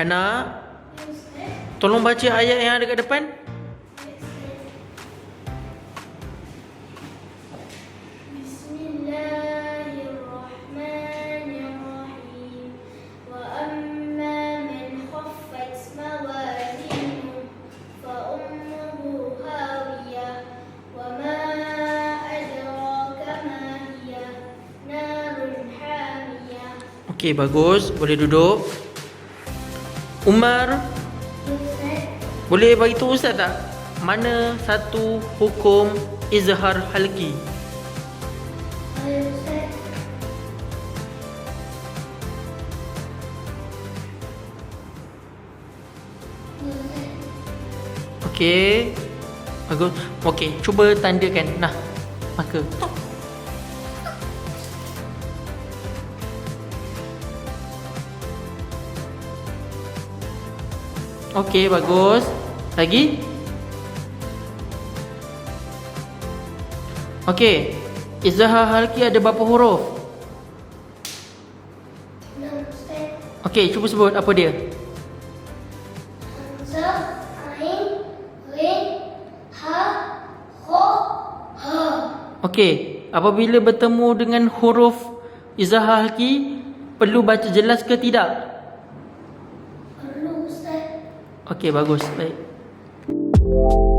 Hana Tolong baca ayat yang ada kat depan. Okey bagus. Boleh duduk. Umar. Boleh bagi tahu Ustaz tak? Mana satu hukum Izhar halki? Okey. Bagus. Okey Cuba tandakan. Nah Maka Okey bagus. Lagi? Okey. Izhar halki ada berapa huruf? Okey cuba sebut apa dia? Hamzah, Ain, Rin, Ha, Ho, Ha. Okey, apabila bertemu dengan huruf izhar halki perlu baca jelas ke tidak? Perlu Ustaz. Okey, bagus. Baik.